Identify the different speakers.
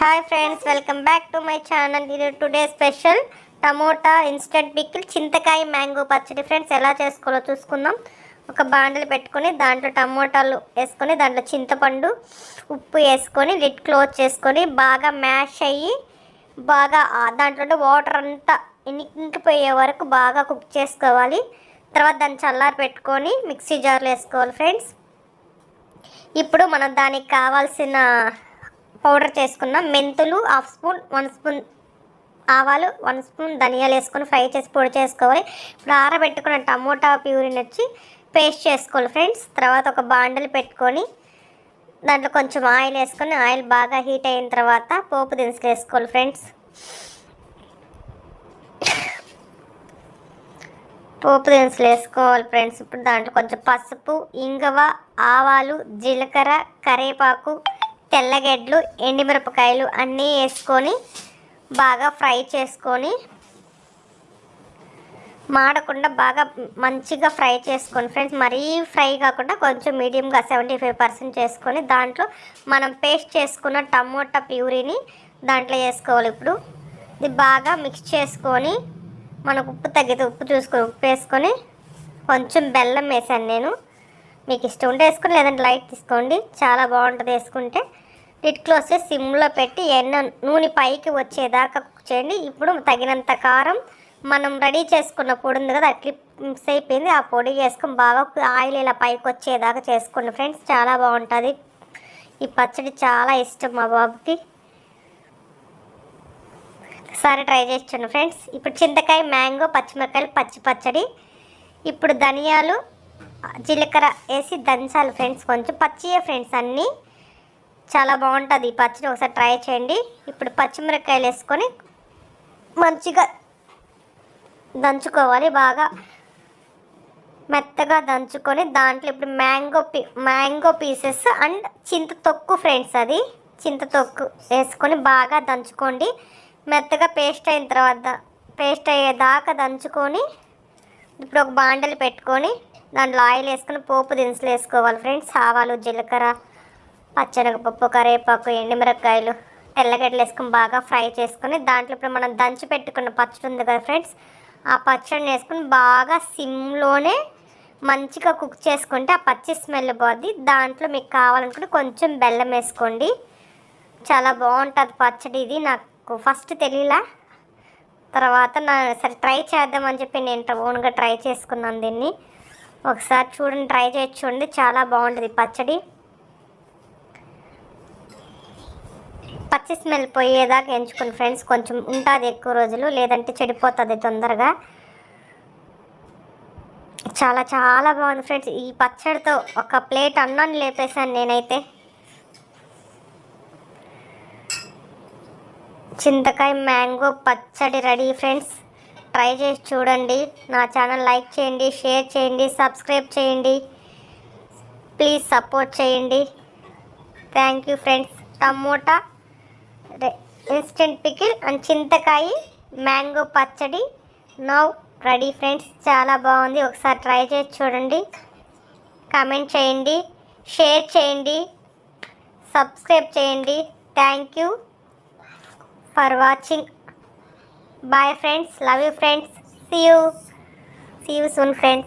Speaker 1: Hi friends welcome back to my channel ఇది today special tomato instant pickle చింతకాయ mango పచ్చడి. Friends ఎలా చేసుకోవాలో చూసుకుందాం. ఒక బాండలు పెట్టుకొని దాంట్లో టమోటాలు వేసుకొని దాంట్లో చింతపండు ఉప్పు వేసుకొని లిడ్ క్లోజ్ చేసుకొని బాగా మ్యాష్ అయ్యి బాగా దాంట్లో వాటర్ అంతా ఇంకిపోయే వరకు బాగా కుక్ చేసుకోవాలి. తర్వాత దాన్ని చల్లారి పెట్టుకొని మిక్సీ జార్లో వేసుకోవాలి ఫ్రెండ్స్ ఇప్పుడు మనం దానికి కావాల్సిన పౌడర్ చేసుకున్నాం మెంతులు హాఫ్ స్పూన్ వన్ స్పూన్ ఆవాలు వన్ స్పూన్ ధనియాలు వేసుకొని ఫ్రై చేసి పొడి చేసుకోవాలి. ఇప్పుడు ఆరబెట్టుకున్న టమోటా ప్యూరిని వచ్చి పేస్ట్ చేసుకోవాలి ఫ్రెండ్స్. తర్వాత ఒక బాండలు పెట్టుకొని దాంట్లో కొంచెం ఆయిల్ వేసుకొని ఆయిల్ బాగా హీట్ అయిన తర్వాత పోపు దినుసులు వేసుకోవాలి ఫ్రెండ్స్. పోపు దినుసులు వేసుకోవాలి ఫ్రెండ్స్. ఇప్పుడు దాంట్లో కొంచెం పసుపు ఇంగవ ఆవాలు జీలకర్ర కరివేపాకు తెల్లగడ్డలు ఎండిమిరపకాయలు అన్నీ వేసుకొని బాగా ఫ్రై చేసుకొని మాడకుండా బాగా మంచిగా ఫ్రై చేసుకోండి ఫ్రెండ్స్ మరీ ఫ్రై కాకుండా కొంచెం మీడియంగా సెవెంటీ ఫైవ్ పర్సెంట్ చేసుకొని దాంట్లో మనం పేస్ట్ చేసుకున్న టమోటా ప్యూరీని దాంట్లో వేసుకోవాలి. ఇప్పుడు ఇది బాగా మిక్స్ చేసుకొని మనకు ఉప్పు తగ్గితే ఉప్పు చూసుకొని ఉప్పు వేసుకొని కొంచెం బెల్లం వేసాను నేను. మీకు ఇష్టం ఉంటే వేసుకోండి లేదంటే లైట్ తీసుకోండి. చాలా బాగుంటుంది వేసుకుంటే. లిట్ క్లోజ్ చేసి సిమ్లో పెట్టి ఎన్న నూనె పైకి వచ్చేదాకా కుక్ చేయండి. ఇప్పుడు తగినంత కారం మనం రెడీ చేసుకున్న పొడి ఉంది కదా అట్లా మిక్స్ అయిపోయింది. ఆ పొడి చేసుకుని బాగా ఆయిల్ ఇలా పైకి వచ్చేదాకా చేసుకోండి ఫ్రెండ్స్. చాలా బాగుంటుంది. ఈ పచ్చడి చాలా ఇష్టం మా బాబుకి. ఒకసారి ట్రై చేసి ఫ్రెండ్స్. ఇప్పుడు చింతకాయ మ్యాంగో పచ్చిమిరకాయలు పచ్చి పచ్చడి. ఇప్పుడు ధనియాలు జీలకర్ర వేసి దంచాలి ఫ్రెండ్స్ కొంచెం. పచ్చియే ఫ్రెండ్స్ అన్నీ. చాలా బాగుంటుంది పచ్చిని పచ్చడి. ఒకసారి ట్రై చేయండి. ఇప్పుడు పచ్చిమిరపకాయలు వేసుకొని మంచిగా దంచుకోవాలి. బాగా మెత్తగా దంచుకొని దాంట్లో ఇప్పుడు మ్యాంగో పీ మ్యాంగో పీసెస్ అండ్ చింత తొక్కు ఫ్రెండ్స్ అది. చింత తొక్కు వేసుకొని బాగా దంచుకోండి. మెత్తగా పేస్ట్ అయిన తర్వాత పేస్ట్ అయ్యేదాకా దంచుకొని ఇప్పుడు ఒక బాండలు పెట్టుకొని దాంట్లో ఆయిల్ వేసుకుని పోపు దినుసులు వేసుకోవాలి ఫ్రెండ్స్. ఆవాలు జీలకర్ర పచ్చనగపప్పు కరివేపాకు ఎండుమిరపకాయలు తెల్లగడ్డలు వేసుకొని బాగా ఫ్రై చేసుకొని దాంట్లో ఇప్పుడు మనం దంచి పెట్టుకున్న పచ్చడి ఉంది కదా ఫ్రెండ్స్ ఆ పచ్చడిని వేసుకుని బాగా సిమ్లోనే మంచిగా కుక్ చేసుకుంటే ఆ పచ్చి స్మెల్ పోద్ది. దాంట్లో మీకు కావాలనుకుంటే కొంచెం బెల్లం వేసుకోండి. చాలా బాగుంటుంది పచ్చడి ఇది. నాకు ఫస్ట్ తెలియలా తర్వాత నా సరే ట్రై చేద్దామని చెప్పి నేను ఓన్గా ట్రై చేసుకున్నాను దీన్ని. ఒకసారి చూడండి ట్రై చేసి చూడండి. చాలా బాగుంటుంది పచ్చడి. పచ్చి స్మెల్ పోయేదాకా ఎంచుకుని ఫ్రెండ్స్. కొంచెం ఉంటుంది ఎక్కువ రోజులు లేదంటే చెడిపోతుంది తొందరగా. చాలా చాలా బాగుంది ఫ్రెండ్స్. ఈ పచ్చడితో ఒక ప్లేట్ అన్నాన్ని లేపేశాను నేనైతే. చింతకాయ మ్యాంగో పచ్చడి రెడీ ఫ్రెండ్స్. ట్రై చేసి చూడండి. నా ఛానల్ లైక్ చేయండి షేర్ చేయండి సబ్స్క్రైబ్ చేయండి. ప్లీజ్ సపోర్ట్ చేయండి. Thank you friends tomato instant pickle and చింతకాయ మ్యాంగో పచ్చడి. నౌ రెడీ ఫ్రెండ్స్ చాలా బాగుంది. ఒకసారి ట్రై చేసి చూడండి. కామెంట్ చేయండి. షేర్ చేయండి. సబ్స్క్రైబ్ చేయండి. Thank you for watching Bye friends. Love you friends. See you. See you soon friends.